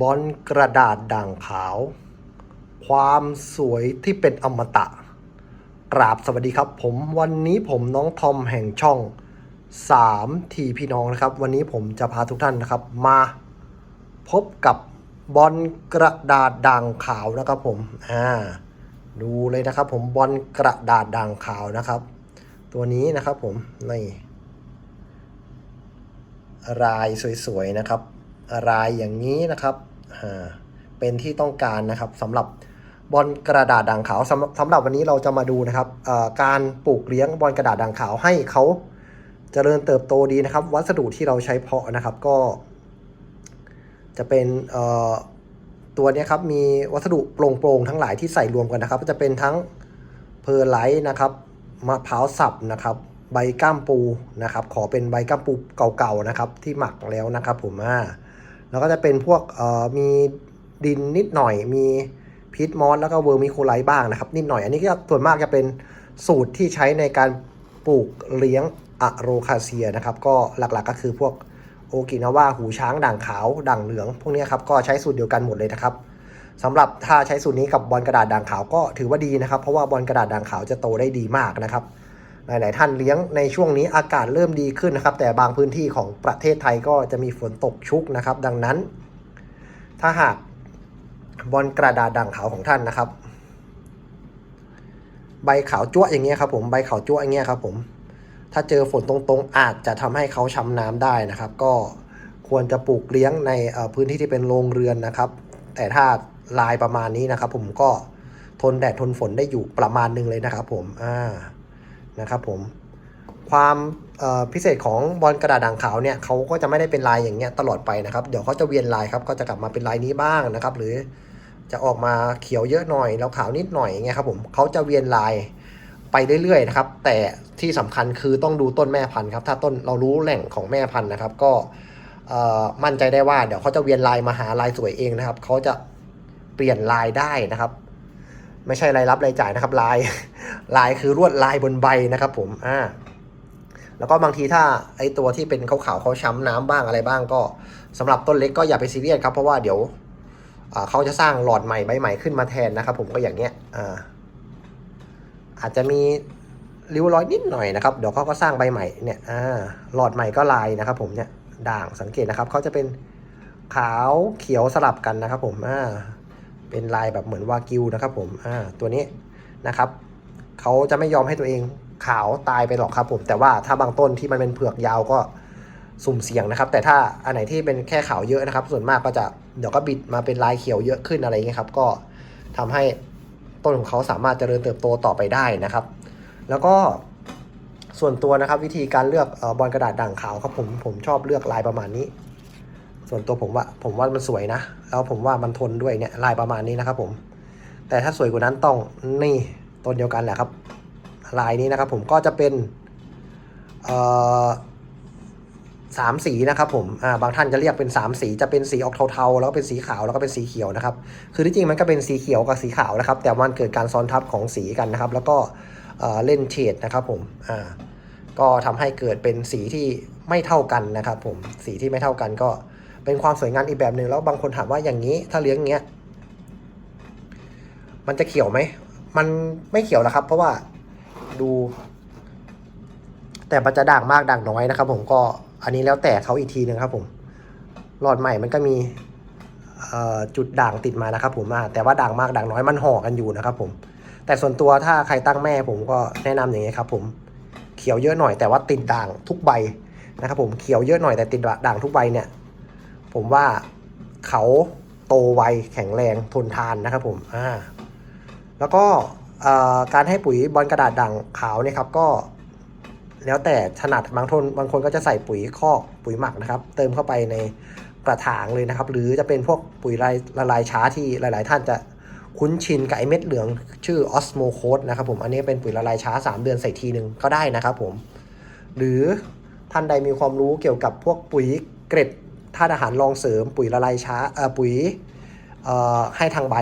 บอลกระดาษด่างขาว ความสวยที่เป็นอมตะ กราบสวัสดีครับ ผมวันนี้ผมน้องทอมแห่งช่อง 3 ทีพี่น้องนะครับ วันนี้ผมจะพาทุกท่านนะครับ มาพบกับบอลกระดาษด่างขาวนะครับผมอ่าดูเลยนะครับผมบอลกระดาษด่างขาวนะครับ ตัวนี้นะครับผมนี่รายสวยๆนะครับ รายอย่างนี้นะครับเป็นที่ต้องการนะครับสำหรับบอลกระดาษด่างขาวสำสำหรับวันนี้เราจะมาดูนะครับการปลูกเลี้ยงบอลกระดาษด่างขาวให้เขาเจริญเติบโตดีนะครับ วัสดุที่เราใช้เพาะนะครับก็ จะเป็นตัวนี้ครับมีวัสดุโปร่งๆทั้งหลายที่ใส่รวมกันนะครับ จะเป็นทั้งเพอร์ไลท์นะครับมะพร้าวสับนะครับใบก้ามปูนะครับ ขอเป็นใบก้ามปูเก่าๆนะครับ ที่หมักแล้วนะครับผมอ่า แล้วก็จะเป็นพวกมีดินนิดหน่อย มีพีทมอสแล้วก็เวอร์มิโคไลท์บ้างนะครับ นิดหน่อย อันนี้ก็ส่วนมากจะเป็นสูตรที่ใช้ในการปลูกเลี้ยงอะโรคาเซียนะครับ ก็หลักๆก็คือพวกโอกินาว่าหูช้างด่างขาวด่างเหลือง พวกนี้ครับก็ใช้สูตรเดียวกันหมดเลยนะครับสำหรับถ้าใช้สูตรนี้กับบอลกระดาษด่างขาวก็ถือว่าดีนะครับ เพราะว่าบอลกระดาษด่างขาวจะโตได้ดีมากนะครับ หลาย ๆ ท่านเลี้ยงในช่วงนี้อากาศเริ่มดีขึ้นนะครับ แต่บางพื้นที่ของประเทศไทยก็จะมีฝนตกชุกนะครับ ดังนั้น ถ้าหากบอลกระดาษด่างขาวของท่านนะครับ ใบขาวจั่วอย่างเงี้ยครับผมใบขาวจั่วอย่างเงี้ยครับผมถ้าเจอฝนตรงๆ อาจจะทำให้เขาช้ำน้ำได้นะครับ ก็ควรจะปลูกเลี้ยงในพื้นที่ที่เป็นโรงเรือนนะครับ แต่ถ้าลายประมาณนี้นะครับ ผมก็ทนแดดทนฝนได้อยู่ประมาณนึงเลยนะครับ ผมอ่า นะครับผม ความพิเศษของบอลกระดาษด่างขาวเนี่ยเขาก็จะไม่ได้เป็นลายอย่างเงี้ยตลอดไปนะครับ เดี๋ยวเขาจะเวียนลายครับก็จะกลับมาเป็นลายนี้บ้างนะครับ หรือจะออกมาเขียวเยอะหน่อยแล้วขาวนิดหน่อยอย่างเงี้ยครับผมเขาจะเวียนลายไปเรื่อยๆนะครับ แต่ที่สำคัญคือต้องดูต้นแม่พันธุ์ครับ ถ้าต้นเรารู้แหล่งของแม่พันธุ์นะครับ ก็มั่นใจได้ว่าเดี๋ยวเขาจะเวียนลายมาหาลายสวยเองนะครับเขาจะเปลี่ยนลายได้นะครับ ไม่ใช่รายรับรายจ่ายนะครับลาย ลายคือลวดลายบนใบนะครับผมอ่าแล้วก็บางทีถ้าไอตัวที่เป็นขาวๆเขาช้ำน้ำบ้างอะไรบ้างก็สำหรับต้นเล็กก็อย่าไปซีเรียสครับเพราะว่าเดี๋ยวเขาจะสร้างหลอดใหม่ใบใหม่ขึ้นมาแทนนะครับ ผมก็อย่างเงี้ยอ่าอาจจะมีริ้วรอยนิดหน่อยนะครับเดี๋ยวเขาก็สร้างใบใหม่เนี่ยอ่าหลอดใหม่ก็ลายนะครับ ผมเนี่ยด่างสังเกตนะครับเขาจะเป็นขาวเขียวสลับกันนะครับ ผมอ่าเป็นลายแบบเหมือนวากิวนะครับ ผมอ่าตัวนี้นะครับ เขาจะไม่ยอมให้ตัวเองขาวตายไปหรอกครับผมแต่ว่าถ้าบางต้นที่มันเป็นเผือกยาวก็สุ่มเสี่ยงนะครับ แต่ถ้าอันไหนที่เป็นแค่ขาวเยอะนะครับ ส่วนมากก็จะเดี๋ยวก็บิดมาเป็นลายเขียวเยอะขึ้นอะไรเงี้ยครับ ก็ทำให้ต้นของเขาสามารถเจริญเติบโตต่อไปได้นะครับ แล้วก็ส่วนตัวนะครับ วิธีการเลือกออบอลกระดาษด่างขาวครับผมผมชอบเลือกลายประมาณนี้ ส่วนตัวผมว่าผมว่ามันสวยนะ แล้วผมว่ามันทนด้วยเนี่ยลายประมาณนี้นะครับผม แต่ถ้าสวยกว่านั้นต้องนี่ ต้นเดียวกันแหละครับ ลายนี้นะครับผมก็จะเป็นสามสีนะครับผมาบางท่านจะเรียกเป็นสามสีจะเป็นสีออกเทาๆ แล้วก็เป็นสีขาวแล้วก็เป็นสีเขียวนะครับ คือที่จริงมันก็เป็นสีเขียวกับสีขาวนะครับ แต่มันเกิดการซ้อนทับของสีกันนะครับ แล้วก็เเล่นเฉดนะครับผมก็ทำให้เกิดเป็นสีที่ไม่เท่ากันนะครับผมสีที่ไม่เท่ากันก็เป็นความสวยงามอีกแบบหนึ่งแล้วบางคนถามว่าอย่างนี้ถ้าเลี้ยงอย่างเงี้ยมันจะเขียวไหม มันไม่เขียวแล้วครับ เพราะว่าดู แต่มันจะด่างมากด่างน้อยนะครับ ผมก็อันนี้แล้วแต่เขาอีกทีหนึ่งครับ ผมหลอดใหม่มันก็มีจุดด่างติดมานะครับ ผมอ่าแต่ว่าด่างมากด่างน้อยมันห่อกันอยู่นะครับ ผม แต่ส่วนตัวถ้าใครตั้งแม่ผมก็แนะนำอย่างนี้ครับ ผมเขียวเยอะหน่อยแต่ว่าติดด่างทุกใบนะครับผมเขียวเยอะหน่อยแต่ติดด่างทุกใบเนี่ย ผมว่าเขาโตไวแข็งแรงทนทานนะครับผมอ่า แล้วก็การให้ปุ๋ยบอลกระดาษด่างขาวเนี่ยครับก็แล้วแต่ถนัดบางทนบางคนก็จะใส่ปุ๋ยคอกปุ๋ยหมักนะครับ เติมเข้าไปในกระถางเลยนะครับ หรือจะเป็นพวกปุ๋ยละลายช้าที่หลาย ๆ ท่านจะคุ้นชินกับไอเม็ดเหลืองชื่อ Osmo c o d นะครับผมอันนี้เป็นปุ๋ยละลายช้า 3 เดือนใส่ทีหนึ่งก็ได้นะครับผม หรือท่านใดมีความรู้เกี่ยวกับพวกปุ๋ยเกร็ดธาตุอาหารรองเสริม ปุ๋ยละลายช้าปุ๋ยให้ทางใบ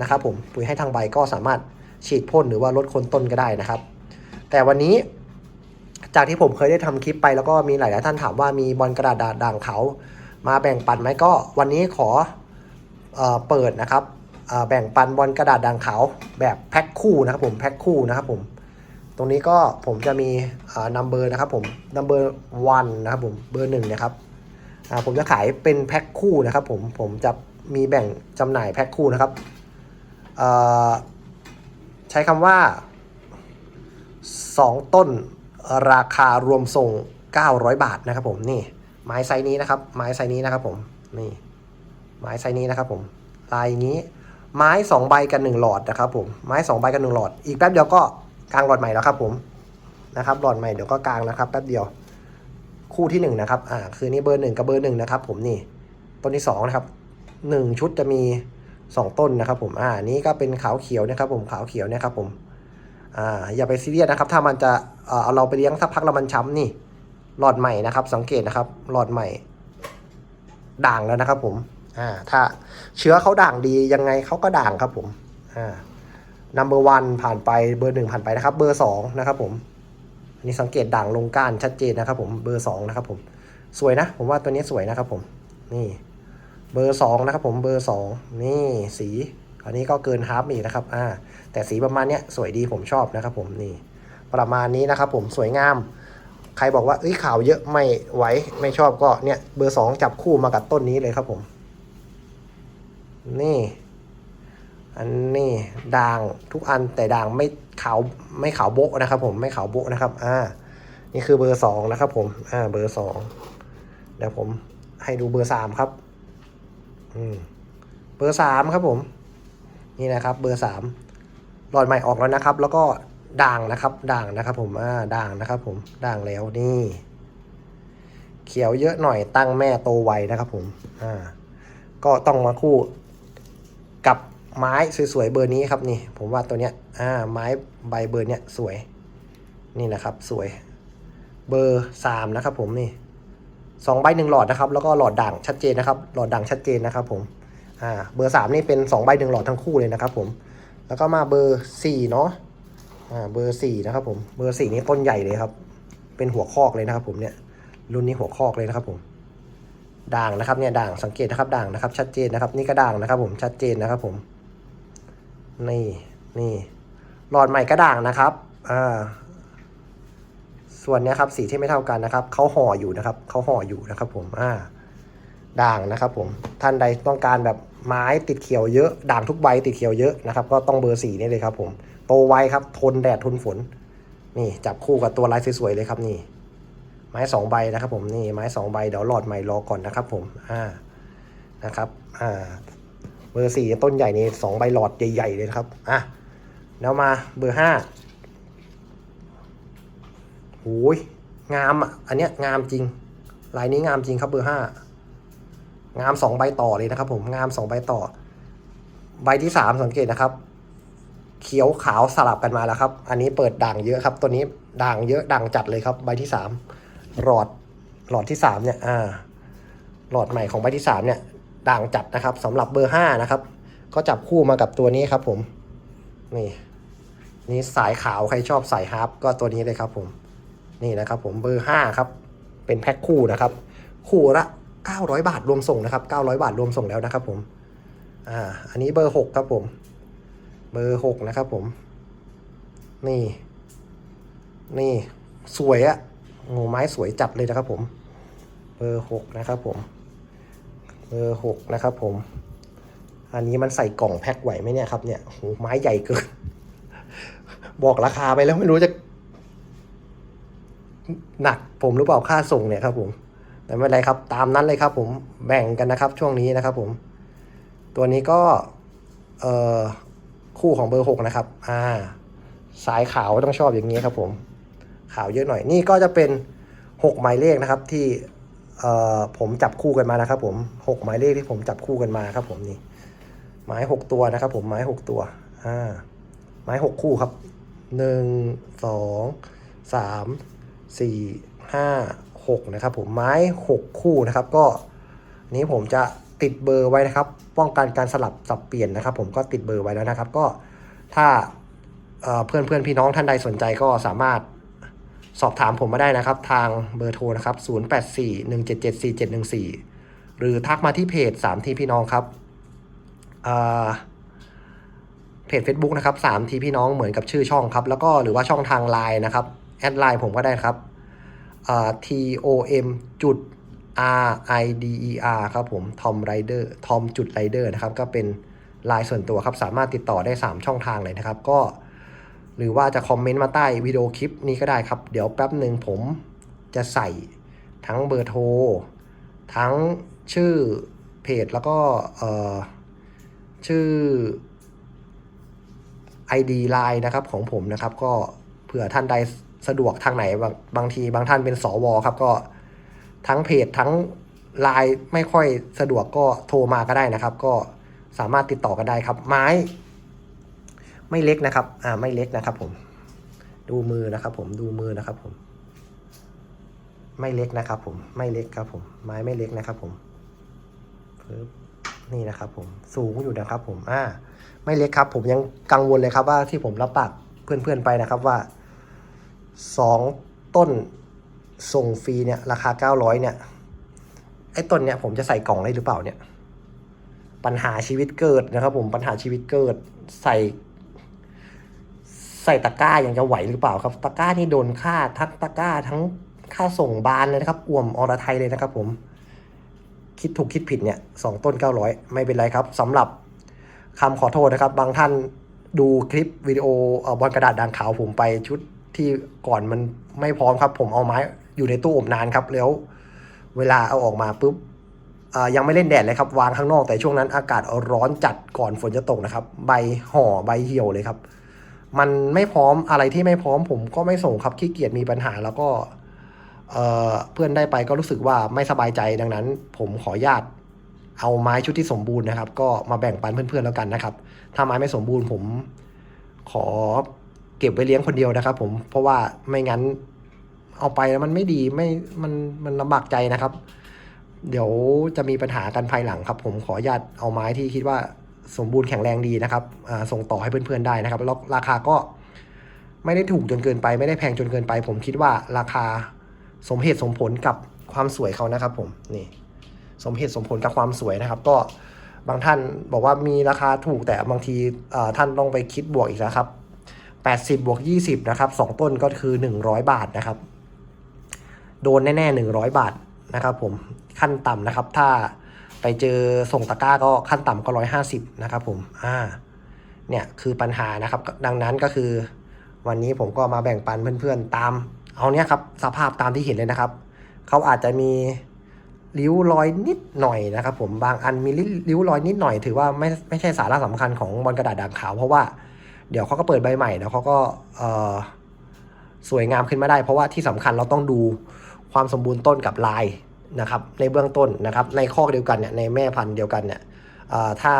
นะครับผมปุ๋ยให้ทางใบก็สามารถฉีดพ่นหรือว่าลดคนต้นก็ได้นะครับ แต่วันนี้จากที่ผมเคยได้ทำคลิปไปแล้วก็มีหลาย ๆ ท่านถามว่ามีบอลกระดาษด่างเขา มาแบ่งปันไหมก็วันนี้ขอเอเปิดนะครับแบ่งปันบอลกระดาษด่างเขาแบบแพ็คคู่นะครับผมแพ็คคู่นะครับผมตรงนี้ก็ผมจะมีนัมเบอร์นะครับผมนัมเบอร์วันนะครับผมเบอร์หนึ่งนะครับผมจะขายเป็นแพ็คคู่นะครับผมผมจะมีแบ่งจำหน่ายแพ็คคู่นะครับ ใช้คำว่า 2 ต้นราคารวมส่ง 900 บาทนะครับผมนี่ไม้ไซนี้นะครับไม้ไซนี้นะครับผมนี่ไม้ไซนี้นะครับผมลายนี้ไม้ 2 ใบกัน 1 หลอดนะครับผมไม้ 2 ใบกัน 1 หลอด อีกแป๊บเดียวก็กลางหลอดใหม่แล้วครับผมนะครับหลอดใหม่เดี๋ยวก็กลางนะครับแป๊บเดียวคู่ที่1นะครับอ่าคือนี่เบอร์หนึ่งกับเบอร์หนึ่งนะครับผมนี่ต้นที่2นะครับหนึ่งชุดจะมี 2 ต้นนะครับผมอ่านี้ก็เป็นขาวเขียวนะครับผมขาวเขียวเนี่ยครับผมอ่าอย่าไปซีเรียสนะครับ ถ้ามันจะเอ่อเอาเราไปเลี้ยงสักพักแล้วมันช้ำนี่หลอดใหม่นะครับ สังเกตนะครับหลอดใหม่ ด่างแล้วนะครับผมอ่าถ้าเชื้อเขาด่างดียังไงเขาก็ด่างครับผมอ่า number one ผ่านไปเบอร์หนึ่งผ่านไปนะครับ เบอร์สองนะครับผมอันนี้สังเกตด่างลงก้านชัดเจนนะครับผมเบอร์สองนะครับผมสวยนะ ผมว่าตัวนี้สวยนะครับผมนี่ เบอร์สองนะครับผมเบอร์สองนี่สีอันนี้ก็เกินฮาร์ปอีกนะครับอ่าแต่สีประมาณเนี้ยสวยดีผมชอบนะครับผมนี่ประมาณนี้นะครับผมสวยงาม ใครบอกว่าเอ้ยขาวเยอะไม่ไหวไม่ชอบก็เนี่ยเบอร์สองจับคู่มากับต้นนี้เลยครับผม นี่ อันนี้ด่างทุกอันแต่ด่างไม่ขาวไม่ขาวโบะนะครับผมไม่ขาวโบะนะครับอ่านี่คือเบอร์สองนะครับผมอ่าเบอร์สองเดี๋ยวผมให้ดูเบอร์สามครับ เบอร์สามครับผม นี่นะครับ เบอร์สามหลอดใหม่ออกแล้วนะครับ แล้วก็ด่างนะครับ ด่างนะครับ ผมอ่าด่างนะครับ ผมด่างแล้วนี่ เขียวเยอะหน่อยตั้งแม่โตไวนะครับ ผมอ่าก็ต้องมาคู่กับไม้สวยๆเบอร์นี้ครับนี่ ผมว่าตัวเนี้ยอ่าไม้ใบเบอร์เนี้ยสวย นี่นะครับ สวย เบอร์สามนะครับ ผมนี่ สองใบหนึ่งหลอดนะครับ แล้วก็หลอดด่างชัดเจนนะครับ หลอดด่างชัดเจนนะครับ ผมอ่าเบอร์สามนี่เป็นสองใบหนึ่งหลอดทั้งคู่เลยนะครับ ผม แล้วก็มาเบอร์สี่เนาะอ่าเบอร์สี่นะครับ ผมเบอร์สี่นี่ต้นใหญ่เลยครับ เป็นหัวคอกเลยนะครับ ผมเนี่ยรุ่นนี้หัวคอกเลยนะครับ ผมด่างนะครับเนี่ยด่างสังเกตนะครับด่างนะครับ ชัดเจนนะครับ นี่ก็ด่างนะครับ ผมชัดเจนนะครับ ผมนี่นี่หลอดใหม่ก็ด่างนะครับอ่า ส่วนนี้ครับสีที่ไม่เท่ากันนะครับเขาห่ออยู่นะครับเขาห่ออยู่นะครับผมอ่าด่างนะครับผมท่านใดต้องการแบบไม้ติดเขียวเยอะ ด่างทุกใบติดเขียวเยอะนะครับก็ต้องเบอร์สี่นี่เลยครับผมโตไวครับทนแดดทนฝน นี่จับคู่กับตัวลายสวยๆเลยครับนี่ ไม้สองใบนะครับผมนี่ไม้สองใบเดี๋ยวหลอดใหม่รอก่อนนะครับผมอ่านะครับอ่าเบอร์สี่ต้นใหญ่นี่สองใบหลอดใหญ่ๆเลยครับอะแล้วมาเบอร์ห้า โอ้ยงามอะ อันเนี้ยงามจริง ลายนี้งามจริงครับเบอร์ห้างามสองใบต่อเลยนะครับผม งามสองใบต่อ ใบที่สามสังเกตนะครับ เขียวขาวสลับกันมาแล้วครับ อันนี้เปิดด่างเยอะครับ ตัวนี้ด่างเยอะด่างจัดเลยครับ ใบที่สามหลอดหลอดที่สามเนี่ย อ่า หลอดใหม่ของใบที่สามเนี่ยด่างจัดนะครับสำหรับเบอร์ห้านะครับ ก็จับคู่มากับตัวนี้ครับผม นี่ นี่สายขาวใครชอบสายฮาร์ปก็ตัวนี้เลยครับผม นี่นะครับผมเบอร์ห้าครับ เป็นแพ็คคู่นะครับ คู่ละ 900 บาทรวมส่งนะครับ 900 บาทรวมส่งแล้วนะครับผม อ่า อันนี้เบอร์หกครับผม เบอร์หกนะครับผม นี่ นี่ สวยอะงูไม้สวยจัดเลยนะครับผม เบอร์หกนะครับผม เบอร์หกนะครับผม อันนี้มันใส่กล่องแพ็คไหวไหมเนี่ยครับเนี่ยโหไม้ใหญ่เกิน บอกราคาไปแล้วไม่รู้จะ หนักผมหรือเปล่าค่าส่งเนี่ยครับผมแต่ไม่เป็นไรครับตามนั้นเลยครับผมแบ่งกันนะครับช่วงนี้นะครับผม ตัวนี้ก็เอ่อคู่ของเบอร์หกนะครับ อ่า สายขาวต้องชอบอย่างนี้ครับผม ขาวเยอะหน่อย นี่ก็จะเป็นหกหมายเลขนะครับที่เอ่อผมจับคู่กันมานะครับผมหกหมายเลขที่ผมจับคู่กันมาครับ ผมนี่ไม้หกตัวนะครับ ผมไม้หกตัว อ่า ไม้หกคู่ครับหนึ่งสองสาม สี่ห้าหกนะครับผมไม้หกคู่นะครับ ก็นี้ผมจะติดเบอร์ไว้นะครับ ป้องกันการสลับสับเปลี่ยนนะครับ ผมก็ติดเบอร์ไว้แล้วนะครับ ก็ถ้าเพื่อนเพื่อนพี่น้องท่านใดสนใจก็สามารถสอบถามผมมาได้นะครับ ทางเบอร์โทรนะครับ 0841774714 หรือทักมาที่เพจ3ทีพี่น้องครับเพจ Facebook นะครับสามทีพี่น้องเหมือนกับชื่อช่องครับ แล้วก็หรือว่าช่องทางไลน์นะครับ แอดไลน์ผมก็ได้ครับ T O M จุด R I D E R ครับผม Tom Rider Tom จุด Rider นะครับ ก็เป็นไลน์ส่วนตัวครับ สามารถติดต่อได้ 3 ช่องทางเลยนะครับ ก็ หรือว่าจะคอมเมนต์มาใต้วิดีโอคลิปนี้ก็ได้ครับ เดี๋ยวแป๊บหนึ่งผมจะใส่ทั้งเบอร์โทร ทั้งชื่อเพจแล้วก็ชื่อ ID Line นะครับของผมนะครับ ก็เผื่อท่านใด สะดวกทางไหนบางบางทีบางท่านเป็นสวครับก็ทั้งเพจทั้งไลน์ไม่ค่อยสะดวกก็โทรมาก็ได้นะครับ ก็สามารถติดต่อกันได้ครับ ไม้ ไม่เล็กนะครับ อ่าไม่เล็กนะครับ ผม ดูมือนะครับ ผมดูมือนะครับ ผม ไม่เล็กนะครับ ผมไม่เล็กครับ ผม ไม้ไม่เล็กนะครับ ผมปึ๊บนี่นะครับ ผมสูงอยู่นะครับ ผมอ่า ไม่เล็กครับ ผมยังกังวลเลยครับว่าที่ผมรับปากเพื่อนๆไปนะครับว่า สองต้นส่งฟรีเนี่ยราคาเก้าร้อยเนี่ย ไอ้ต้นเนี่ยผมจะใส่กล่องได้หรือเปล่าเนี่ย ปัญหาชีวิตเกิดนะครับ ผมปัญหาชีวิตเกิดใส่ ใส่ตะกร้ายังจะไหวหรือเปล่าครับ ตะกร้านี่โดนค่าทั้งตะกร้าทั้งค่าส่งบานเลยนะครับอ่วมอรไทยเลยนะครับ ผม คิดถูกคิดผิดเนี่ยสองต้นเก้าร้อยไม่เป็นไรครับสำหรับคำขอโทษนะครับ บางท่านดูคลิปวิดีโอเอ่อบนกระดาษด่างขาวผมไปชุด ที่ก่อนมันไม่พร้อมครับ ผมเอาไม้อยู่ในตู้อบนานครับ แล้ว เวลาเอาออกมาปุ๊บยังไม่เล่นแดดเลยครับวางข้างนอกแต่ช่วงนั้นอากาศร้อนจัดก่อนฝนจะตกนะครับ ใบห่อใบเหี่ยวเลยครับ มันไม่พร้อมอะไรที่ไม่พร้อม ผมก็ไม่ส่งครับขี้เกียจมีปัญหาแล้วก็เเพื่อนได้ไปก็รู้สึกว่าไม่สบายใจดังนั้น ผมขอญาตเอาไม้ชุดที่สมบูรณ์นะครับ ก็มาแบ่งปันเพื่อนๆแล้วกันนะครับ ถ้าไม้ไม่สมบูรณ์ผมขอ เก็บไว้เลี้ยงคนเดียวนะครับ ผมเพราะว่าไม่งั้นเอาไปแล้วมันไม่ดีไม่มันมันลำบากใจนะครับ เดี๋ยวจะมีปัญหากันภายหลังครับ ผมขออนุญาตเอาไม้ที่คิดว่าสมบูรณ์แข็งแรงดีนะครับส่งต่อให้เพื่อนๆได้นะครับแล้วราคาก็ไม่ได้ถูกจนเกินไป ไม่ได้แพงจนเกินไป ผมคิดว่าราคาสมเหตุสมผลกับความสวยเขานะครับ ผมนี่สมเหตุสมผลกับความสวยนะครับ ก็บางท่านบอกว่ามีราคาถูกแต่บางทีท่านต้องไปคิดบวกอีกนะครับ 80บวก20นะครับสองต้นก็คือ 100 บาทนะครับ โดนแน่ๆ 100 บาทนะครับผมขั้นต่ำนะครับ ถ้าไปเจอส่งตะกร้าก็ขั้นต่ำก็ 150นะครับผมอ่าเนี่ยคือปัญหานะครับ ดังนั้นก็คือ วันนี้ผมก็มาแบ่งปันเพื่อนๆตาม เอาเนี้ยครับสภาพตามที่เห็นเลยนะครับเขาอาจจะมีริ้วรอยนิดหน่อยนะครับ ผมบางอันมีริ้วรอยนิดหน่อยถือว่าไม่ไม่ใช่สาระสำคัญของบอลกระดาษด่างขาวเพราะว่า เดี๋ยวเขาก็เปิดใบใหม่เดี๋ยวเขาก็สวยงามขึ้นมาได้ เพราะว่าที่สำคัญเราต้องดูความสมบูรณ์ต้นกับลายนะครับ ในเบื้องต้นนะครับ ในข้อเดียวกันเนี่ยในแม่พันธุ์เดียวกันเนี่ยถ้า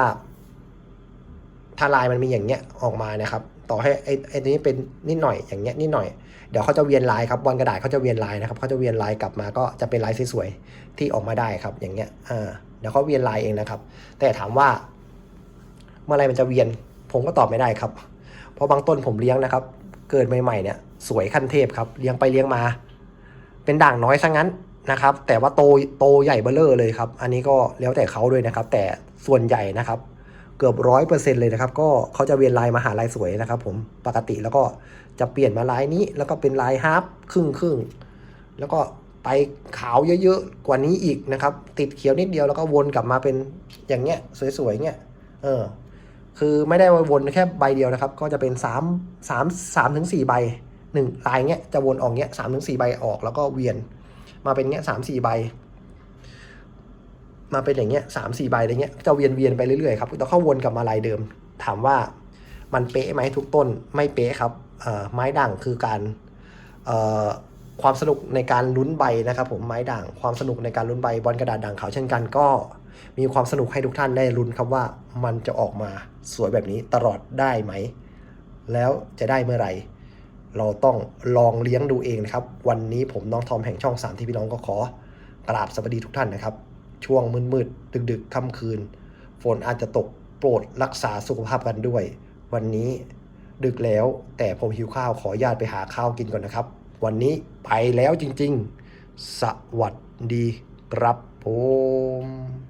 ถ้าลายมันมีอย่างเงี้ยออกมานะครับ ต่อให้ไอ้ไอ้นี้เป็นนิดหน่อยอย่างเงี้ยนิดหน่อยเดี๋ยวเขาจะเวียนลายครับบอลกระดาษเขาจะเวียนลายนะครับเขาจะเวียนลายกลับมาก็จะเป็นลายสวยๆที่ออกมาได้ครับ อย่างเงี้ยอ่าเดี๋ยวเขาเวียนลายเองนะครับ แต่ถามว่า เมื่อไรมันจะเวียน ผมก็ตอบไม่ได้ครับ เพราะบางต้นผมเลี้ยงนะครับ เกิดใหม่ๆเนี่ยสวยขั้นเทพครับเลี้ยงไปเลี้ยงมา เป็นด่างน้อยซะงั้นนะครับ แต่ว่าโตโตใหญ่เบ้อเร่อเลยครับ อันนี้ก็แล้วแต่เขาด้วยนะครับ แต่ส่วนใหญ่นะครับ เกือบร้อยเปอร์เซ็นต์เลยนะครับ ก็เขาจะเวียนลายมาหาลายสวยนะครับ ผมปกติแล้วก็จะเปลี่ยนมาลายนี้ แล้วก็เป็นลายฮาร์ปครึ่งครึ่งแล้วก็ไปขาวเยอะๆกว่านี้อีกนะครับ ติดเขียวนิดเดียวแล้วก็วนกลับมาเป็นอย่างเงี้ยสวยๆเงี้ยเออ คือไม่ได้วนแค่ใบเดียวนะครับ ก็จะเป็นสามสามสามถึงสี่ใบหนึ่งลายเงี้ยจะวนออกเงี้ยสามถึงสี่ใบออกแล้วก็เวียน มาเป็นเงี้ยสามสี่ใบ มาเป็นอย่างเงี้ยสามสี่ใบอะไรเงี้ยจะเวียนเวียนไปเรื่อยๆครับแล้วเข้าวนกลับมาลายเดิม ถามว่ามันเป๊ะไหมทุกต้นไม่เป๊ะครับไม้ด่างคือการความสนุกในการลุ้นใบนะครับผมไม้ด่างความสนุกในการลุ้นใบบอลกระดาษด่างขาวเช่นกันก็ มีความสนุกให้ทุกท่านได้ลุ้นครับว่ามันจะออกมาสวยแบบนี้ตลอดได้ไหม แล้วจะได้เมื่อไหร่ เราต้องลองเลี้ยงดูเองนะครับ วันนี้ผมน้องทอมแห่งช่องสามที่พี่น้องก็ขอกราบสวัสดีทุกท่านนะครับ ช่วงมืดๆดึกๆค่ำคืน ฝนอาจจะตกโปรดรักษาสุขภาพกันด้วย วันนี้ดึกแล้วแต่ผมหิวข้าวขอญาตไปหาข้าวกินก่อนนะครับ วันนี้ไปแล้วจริงๆ สวัสดีครับผม